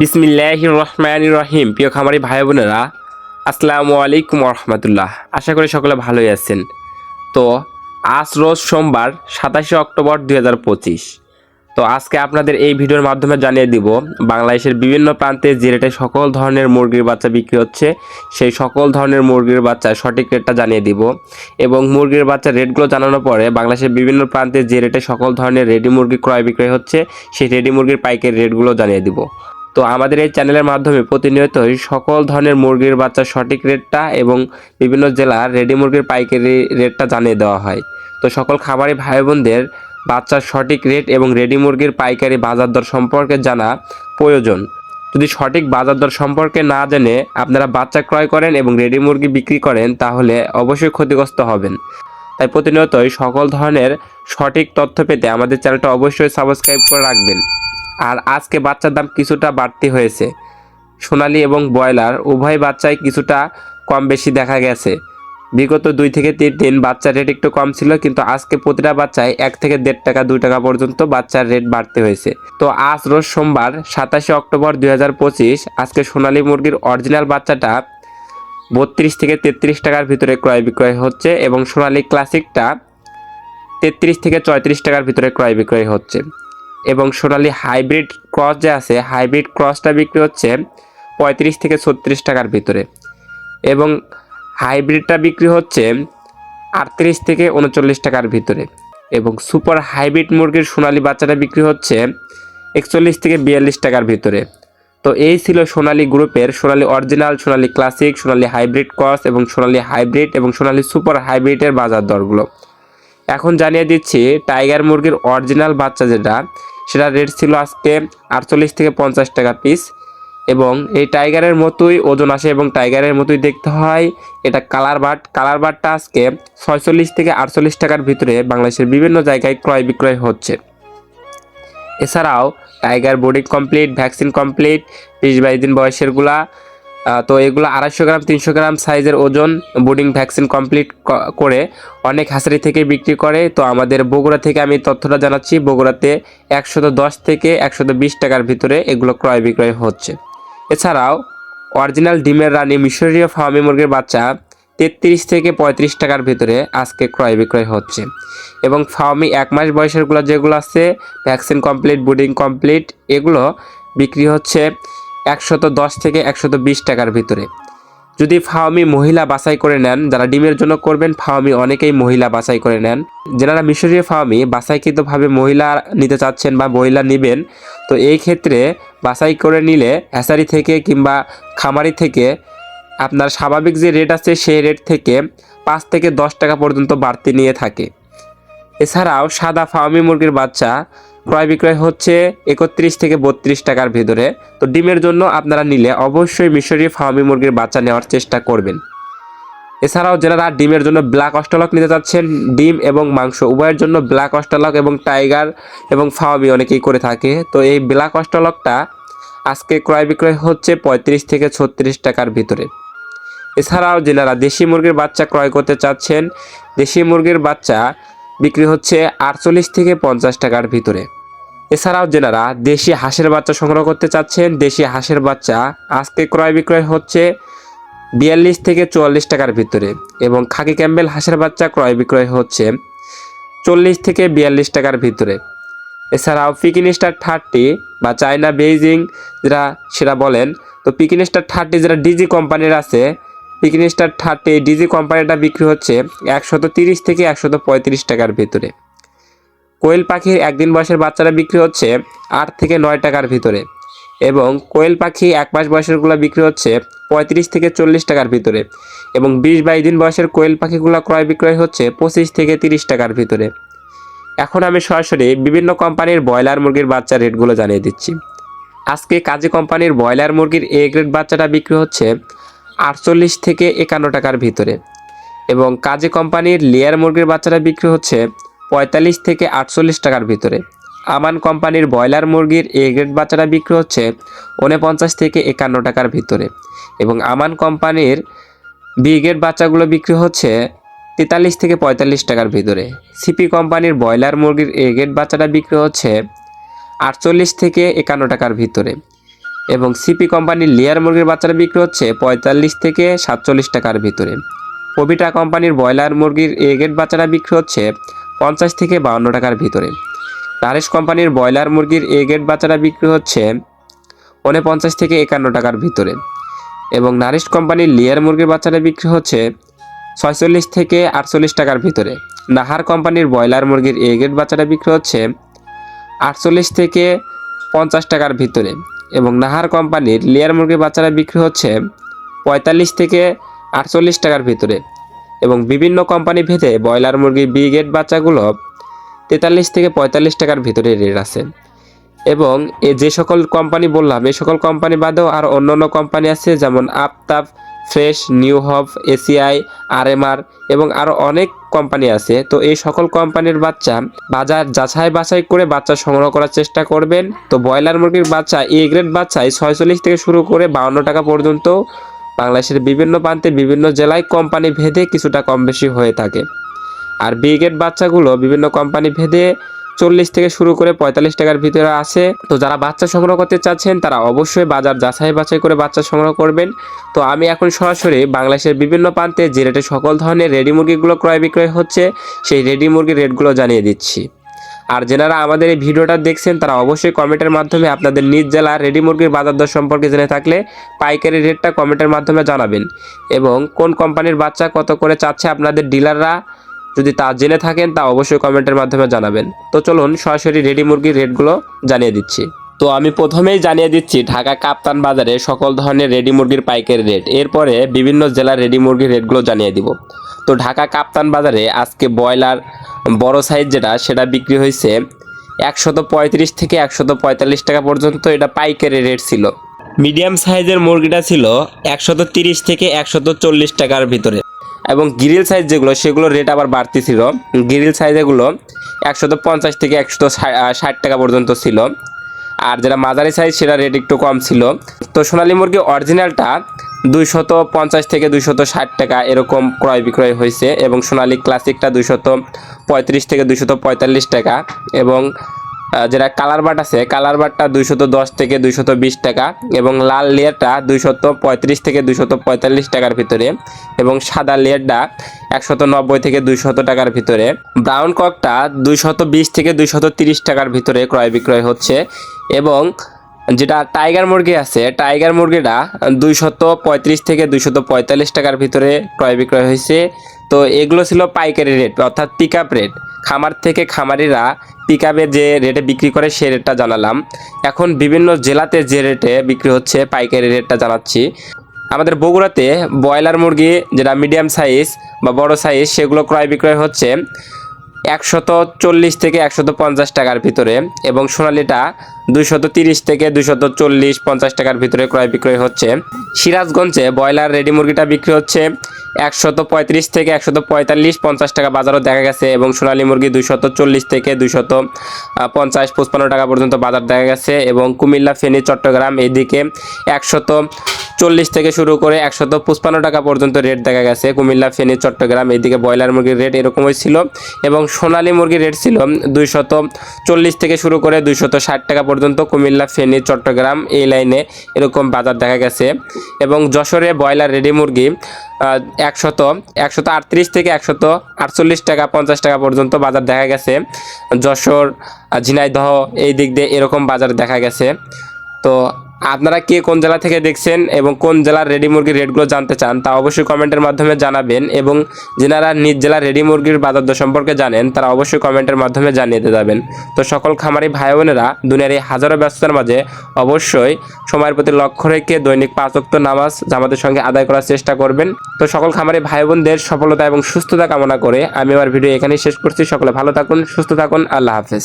বিসমিল্লাহ রহমান রহিম প্রিয় খামারি ভাই বোনেরা, আসসালামু আলাইকুম রহমতুল্লাহ। আশা করি সকলে ভালোই আছেন। তো, আজ রোজ সোমবার সাতাশে অক্টোবর দুই হাজার পঁচিশ। তো, আজকে আপনাদের এই ভিডিওর মাধ্যমে জানিয়ে দিব, বাংলাদেশের বিভিন্ন প্রান্তে যে রেটে সকল ধরনের মুরগির বাচ্চা বিক্রি হচ্ছে, সেই সকল ধরনের মুরগির বাচ্চা সঠিক রেটটা জানিয়ে দিব। এবং মুরগির বাচ্চার রেটগুলো জানানোর পরে বাংলাদেশের বিভিন্ন প্রান্তে যে রেটে সকল ধরনের রেডি মুরগি ক্রয় বিক্রয় হচ্ছে, সেই রেডি মুরগির পাইকারি রেটগুলো জানিয়ে দিব। তো আমাদের এই চ্যানেলের মাধ্যমে প্রতিনিয়তই সকল ধরনের মুরগির বাচ্চার সঠিক রেটটা এবং বিভিন্ন জেলার রেডি মুরগির পাইকারি রেটটা জানিয়ে দেওয়া হয়। তো সকল খামারি ভাই বোনদের বাচ্চার সঠিক রেট এবং রেডি মুরগির পাইকারি বাজার দর সম্পর্কে জানা প্রয়োজন। যদি সঠিক বাজার দর সম্পর্কে না জেনে আপনারা বাচ্চা ক্রয় করেন এবং রেডি মুরগি বিক্রি করেন, তাহলে অবশ্যই ক্ষতিগ্রস্ত হবেন। তাই প্রতিনিয়তই সকল ধরনের সঠিক তথ্য পেতে আমাদের চ্যানেলটা অবশ্যই সাবস্ক্রাইব করে রাখবেন। আর আজকে বাচ্চার দাম কিছুটা বাড়তি হয়েছে। সোনালি এবং ব্রয়লার, উভয় বাচ্চায় কিছুটা কম বেশি দেখা গেছে। বিগত দুই থেকে তিন দিন বাচ্চার রেট একটু কম ছিল, কিন্তু আজকে প্রতিটা বাচ্চায় এক থেকে দেড় টাকা, দুই টাকা পর্যন্ত বাচ্চার রেট বাড়তে হয়েছে। তো আজ রোজ সোমবার, সাতাশে অক্টোবর দুই হাজার পঁচিশ, আজকে সোনালী মুরগির অরিজিনাল বাচ্চাটা বত্রিশ থেকে তেত্রিশ টাকার ভিতরে ক্রয় বিক্রয় হচ্ছে এবং সোনালী ক্লাসিকটা তেত্রিশ থেকে চৌত্রিশ টাকার ভিতরে ক্রয় বিক্রয় হচ্ছে। এবং সোনালি হাইব্রিড ক্রস যে আছে, হাইব্রিড ক্রসটা বিক্রি হচ্ছে পঁয়ত্রিশ থেকে ছত্রিশ টাকার ভিতরে। এবং হাইব্রিডটা বিক্রি হচ্ছে আটত্রিশ থেকে উনচল্লিশ টাকার ভিতরে। এবং সুপার হাইব্রিড মুরগির সোনালি বাচ্চাটা বিক্রি হচ্ছে একচল্লিশ থেকে বিয়াল্লিশ টাকার ভিতরে। তো এই ছিল সোনালি গ্রুপের, Sonali original, Sonali classic, Sonali hybrid cross এবং সোনালি হাইব্রিড এবং সোনালি সুপার হাইব্রিডের বাজার দরগুলো। এখন জানিয়ে দিচ্ছি টাইগার মুরগির অরিজিনাল বাচ্চা যেটা সেটা রেট ছিল আজকে আটচল্লিশ থেকে পঞ্চাশ টাকা পিস এবং এই টাইগারের মতোই ওজন আসে এবং টাইগারের মতোই দেখতে হয়। এটা কালার বাট কালার বাটটা আজকে ছয়চল্লিশ থেকে আটচল্লিশ টাকার ভিতরে বাংলাদেশের বিভিন্ন জায়গায় ক্রয় বিক্রয় হচ্ছে। এছাড়াও tiger boarding complete vaccine complete বিশ বাইশ দিন বয়সেরগুলা তো এগুলো আড়াইশো গ্রাম, তিনশো গ্রাম সাইজের ওজন বোর্ডিং ভ্যাকসিন কমপ্লিট করে অনেক হাসারি থেকে বিক্রি করে। তো আমাদের বগুড়া থেকে আমি তথ্যটা জানাচ্ছি, বগুড়াতে একশত দশ থেকে একশত বিশ টাকার ভিতরে এগুলো ক্রয় বিক্রয় হচ্ছে। এছাড়াও অরিজিনাল ডিমের রানী মিশরীয় ফার্মি মুরগির বাচ্চা তেত্রিশ থেকে পঁয়ত্রিশ টাকার ভিতরে আজকে ক্রয় বিক্রয় হচ্ছে। এবং ফার্মি এক মাস বয়সেরগুলো যেগুলো আছে, ভ্যাকসিন কমপ্লিট বুডিং কমপ্লিট, এগুলো বিক্রি হচ্ছে একশত দশ থেকে একশত বিশ টাকার ভিতরে। যদি ফাওমি মহিলা বাছাই করে নেন, যারা ডিমের জন্য করবেন, ফাওমি অনেকেই মহিলা বাছাই করে নেন। যারা মিশরীয় ফাওমি বাছাইকৃতভাবে মহিলা নিতে চাচ্ছেন বা মহিলা নেবেন, তো এই ক্ষেত্রে বাছাই করে নিলে হ্যাসারি থেকে কিংবা খামারি থেকে আপনার স্বাভাবিক যে রেট আছে, সেই রেট থেকে পাঁচ থেকে দশ টাকা পর্যন্ত বাড়তি নিয়ে থাকে। এছাড়াও সাদা ফার্মি মুরগির বাচ্চা ক্রয় বিক্রয় হচ্ছে একত্রিশ থেকে বত্রিশ টাকার ভিতরে। তো ডিমের জন্য আপনারা নিলে অবশ্যই মিশরীয় ফার্মি মুরগির বাচ্চা নেওয়ার চেষ্টা করবেন। এছাড়াও যারা ডিমের জন্য ব্ল্যাক অস্টলক নিতে চাচ্ছেন, ডিম এবং মাংস উভয়ের জন্য ব্ল্যাক অস্টলক এবং টাইগার এবং ফার্মি অনেকেই করে থাকে। তো এই ব্ল্যাক অস্টলকটা আজকে ক্রয় বিক্রয় হচ্ছে পঁয়ত্রিশ থেকে ছত্রিশ টাকার ভিতরে। এছাড়াও যেনারা দেশি মুরগির বাচ্চা ক্রয় করতে চাচ্ছেন, দেশি মুরগির বাচ্চা বিক্রি হচ্ছে আটচল্লিশ থেকে পঞ্চাশ টাকার ভিতরে। এছাড়াও যেনারা দেশি হাঁসের বাচ্চা সংগ্রহ করতে চাচ্ছেন। দেশি হাঁসের বাচ্চা আজকে ক্রয় বিক্রয় হচ্ছে বিয়াল্লিশ থেকে চুয়াল্লিশ টাকার ভিতরে এবং খাকি ক্যাম্বেল হাঁসের বাচ্চা ক্রয় বিক্রয় হচ্ছে চল্লিশ থেকে বিয়াল্লিশ টাকার ভিতরে। এছাড়াও পিকিন স্টার থার্টি বা চায়না বেইজিং, যেটা সেটা বলেন, তো পিকিন স্টার থার্টি, যেটা ডিজি কোম্পানির আছে পিকিন স্টার থার্টি ডিজি কোম্পানিটা বিক্রি হচ্ছে একশত তিরিশ থেকে একশত পঁয়ত্রিশ টাকার ভিতরে। কোয়েল পাখির একদিন বয়সের বাচ্চারা বিক্রি হচ্ছে আট থেকে নয় টাকার ভিতরে এবং কোয়েল পাখি এক মাস বয়সেরগুলো বিক্রি হচ্ছে পঁয়ত্রিশ থেকে চল্লিশ টাকার ভিতরে এবং বিশ বাইশ দিন বয়সের কোয়েল পাখিগুলো ক্রয় বিক্রয় হচ্ছে পঁচিশ থেকে তিরিশ টাকার ভিতরে। এখন আমি সরাসরি বিভিন্ন কোম্পানির ব্রয়লার মুরগির বাচ্চার রেটগুলো জানিয়ে দিচ্ছি। আজকে কাজী কোম্পানির ব্রয়লার মুরগির এ গ্রেড বাচ্চাটা বিক্রি হচ্ছে আটচল্লিশ থেকে একান্ন টাকার ভিতরে। এবং কাজী কোম্পানির লেয়ার মুরগির বাচ্চাটা বিক্রি হচ্ছে পঁয়তাল্লিশ থেকে আটচল্লিশ টাকার ভিতরে। আমান কোম্পানির ব্রয়লার মুরগির এ গ্রেড বাচ্চাটা বিক্রি হচ্ছে উনপঞ্চাশ থেকে একান্ন টাকার ভিতরে। এবং আমান কোম্পানির বি গ্রেড বাচ্চাগুলো বিক্রি হচ্ছে তেতাল্লিশ থেকে পঁয়তাল্লিশ টাকার ভিতরে। সিপি কোম্পানির ব্রয়লার মুরগির এ গ্রেড বাচ্চাটা বিক্রি হচ্ছে আটচল্লিশ থেকে একান্ন টাকার ভিতরে। এবং সিপি কোম্পানির লেয়ার মুরগির বাচ্চাটা বিক্রি হচ্ছে পঁয়তাল্লিশ থেকে সাতচল্লিশ টাকার ভিতরে। পবিটা কোম্পানির ব্রয়লার মুরগির এগেট বাচ্চাটা বিক্রি হচ্ছে পঞ্চাশ থেকে বাউন্ন টাকার ভিতরে। নারিশ কোম্পানির ব্রয়লার মুরগির এগেট বাচ্চাটা বিক্রি হচ্ছে পঞ্চাশ থেকে একান্ন টাকার ভিতরে। এবং নারিশ কোম্পানির লেয়ার মুরগির বাচ্চাটা বিক্রি হচ্ছে ছয়চল্লিশ থেকে আটচল্লিশ টাকার ভিতরে। নাহার কোম্পানির ব্রয়লার মুরগির এগেট বাচ্চাটা বিক্রি হচ্ছে আটচল্লিশ থেকে পঞ্চাশ টাকার ভিতরে। এবং নাহার কোম্পানির লেয়ার মুরগির বাচ্চারা বিক্রি হচ্ছে পঁয়তাল্লিশ থেকে আটচল্লিশ টাকার ভিতরে এবং বিভিন্ন কোম্পানি ভেদে ব্রয়লার মুরগির বিগেট বাচ্চাগুলো তেতাল্লিশ থেকে পঁয়তাল্লিশ টাকার ভিতরে রেট আছে। এবং এ যে সকল কোম্পানি বললাম এই সকল কোম্পানি বাদেও আর অন্য অন্য কোম্পানি আছে যেমন আপতাপ fresh, new hope, ACI RMR এবং আরও অনেক কোম্পানি আছে। তো এই সকল কোম্পানির বাচ্চা বাজার যাচাই বাছাই করে বাচ্চা সংগ্রহ করার চেষ্টা করবেন। তো ব্রয়লার মুরগির বাচ্চা, এ গ্রেড বাচ্চায় ছয়চল্লিশ থেকে শুরু করে বাউন্ন টাকা পর্যন্ত বাংলাদেশের বিভিন্ন প্রান্তে, বিভিন্ন জেলায় কোম্পানি ভেদে কিছুটা কম বেশি হয়ে থাকে। আর বি গ্রেড বাচ্চাগুলো বিভিন্ন কোম্পানি ভেদে চল্লিশ থেকে শুরু করে পঁয়তাল্লিশ টাকার ভিতরে আছে। তো যারা বাচ্চা সংগ্রহ করতে চাচ্ছেন, তারা অবশ্যই বাজার যাচাই বাছাই করে বাচ্চা সংগ্রহ করবেন। তো আমি এখন সরাসরি বাংলাদেশের বিভিন্ন প্রান্তে যে রেটে সকল ধরনের রেডি মুরগিগুলো ক্রয় বিক্রয় হচ্ছে, সেই রেডি মুরগির রেটগুলো জানিয়ে দিচ্ছি। আর যেনারা আমাদের এই ভিডিওটা দেখছেন, তারা অবশ্যই কমেন্টের মাধ্যমে আপনাদের নিজ জেলার রেডি মুরগির বাজার দর সম্পর্কে জেনে থাকলে পাইকারি রেটটা কমেন্টের মাধ্যমে জানাবেন। এবং কোন কোম্পানির বাচ্চা কত করে চাচ্ছে আপনাদের ডিলাররা যদি তা জেনে থাকেন, তা অবশ্যই কমেন্টের মাধ্যমে জানাবেন। তো চলুন, সরাসরি রেডি মুরগির রেটগুলো জানিয়ে দিচ্ছি। তো আমি প্রথমেই জানিয়ে দিচ্ছি, ঢাকা কাপ্তান বাজারে সকল ধরনের রেডি মুরগির পাইকারি রেট। এরপরে বিভিন্ন জেলার রেডি মুরগির রেটগুলো জানিয়ে দিব। তো ঢাকা কাপ্তান বাজারে আজকে ব্রয়লার বড় সাইজ যেটা, সেটা বিক্রি হয়েছে একশত পঁয়ত্রিশ থেকে একশত পঁয়তাল্লিশ টাকা পর্যন্ত। এটা পাইকারি রেট ছিল। মিডিয়াম সাইজের মুরগিটা ছিল একশত তিরিশ থেকে একশত চল্লিশ টাকার ভিতরে। এবং গ্রিল সাইজ যেগুলো, সেগুলোর রেট আবার বাড়তি ছিল গ্রিল সাইজেগুলো একশত পঞ্চাশ থেকে একশত ষাট টাকা পর্যন্ত ছিল। আর যেটা মাঝারি সাইজ সেটা রেট একটু কম ছিল। তো সোনালী মুরগি অরিজিনালটা দুইশত পঞ্চাশ থেকে দুইশত ষাট টাকা এরকম ক্রয় বিক্রয় হয়েছে এবং সোনালী ক্লাসিকটা দুইশত পঁয়ত্রিশ থেকে দুইশত পঁয়তাল্লিশ টাকা এবং যেটা কালার বাট আছে কালার বাটটা দুইশত দশ থেকে দুইশত বিশ টাকা এবং লাল লেয়ারটা দুইশত পঁয়ত্রিশ থেকে দুইশত পঁয়তাল্লিশ টাকার ভিতরে এবং সাদা লেয়ারটা একশত নব্বই থেকে দুইশত টাকার ভিতরে। ব্রাউন ককটা দুইশত বিশ থেকে দুইশত তিরিশ টাকার ভিতরে ক্রয় বিক্রয় হচ্ছে এবং যেটা টাইগার মুরগি আছে টাইগার মুরগিটা দুইশত পঁয়ত্রিশ থেকে দুইশত পঁয়তাল্লিশ টাকার ভিতরে ক্রয় বিক্রয় হয়েছে। তো এগুলো ছিল পাইকারি রেট অর্থাৎ পিক আপ রেট খামার থেকে খামারিরা পিক যে রেটে বিক্রি করে সে রেটটা জানালাম। এখন বিভিন্ন জেলাতে যে রেটে বিক্রি হচ্ছে, পাইকারি রেটটা জানাচ্ছি। আমাদের বগুড়াতে ব্রয়লার মুরগি, যেটা মিডিয়াম সাইজ বা বড় সাইজ সেগুলো ক্রয় বিক্রয় হচ্ছে একশত চল্লিশ থেকে একশত পঞ্চাশ টাকার ভিতরে এবং সোনালিটা দুইশত তিরিশ থেকে দুইশত চল্লিশ পঞ্চাশ টাকার ভিতরে ক্রয় বিক্রয় হচ্ছে। সিরাজগঞ্জে ব্রয়লার রেডি মুরগিটা বিক্রি হচ্ছে একশত পঁয়ত্রিশ থেকে একশত পঁয়তাল্লিশ পঞ্চাশ টাকা বাজারও দেখা গেছে এবং সোনালী মুরগি দুইশত চল্লিশ থেকে দুইশত আহ, পঞ্চাশ পঁচপান্ন টাকা পর্যন্ত বাজার দেখা গেছে এবং কুমিল্লা ফেনী চট্টগ্রাম এদিকে একশত চল্লিশ থেকে শুরু করে একশত পঁচপান্ন টাকা পর্যন্ত রেট দেখা গেছে। কুমিল্লা ফেনী চট্টগ্রাম এদিকে ব্রয়লার মুরগির রেট এরকমই ছিল এবং সোনালী মুরগির রেট ছিল দুইশত চল্লিশ থেকে শুরু করে দুইশত ষাট টাকা পর্যন্ত কুমিল্লা, ফেনী, চট্টগ্রাম এই লাইনে এরকম বাজার দেখা গেছে। এবং যশোরে ব্রয়লার, রেডি মুরগি একশত একশত আটত্রিশ থেকে একশত আটচল্লিশ টাকা, পঞ্চাশ টাকা পর্যন্ত বাজার দেখা গেছে। যশোর, ঝিনাইদহ এই দিক দিয়ে এরকম বাজার দেখা গেছে। তো আপনারা কে কোন জেলা থেকে দেখছেন এবং কোন জেলার রেডি মুরগির রেটগুলো জানতে চান, তা অবশ্যই কমেন্টের মাধ্যমে জানাবেন এবং যেনারা নিজ জেলার রেডি মুরগির বাজার দর সম্পর্কে জানেন, তারা অবশ্যই কমেন্টের মাধ্যমে জানিয়ে দিতে যাবেন। তো সকল খামারি ভাই বোনেরা, দুনিয়ার এই হাজারো ব্যস্ততার মাঝে অবশ্যই সময়ের প্রতি লক্ষ্য রেখে দৈনিক পাঁচ ওয়াক্ত নামাজ জামাতের সঙ্গে আদায় করার চেষ্টা করবেন। তো সকল খামারি ভাই বোনদের সফলতা এবং সুস্থতা কামনা করে আমি আমার ভিডিও এখানেই শেষ করছি। সকলে ভালো থাকুন, সুস্থ থাকুন, আল্লাহ হাফেজ।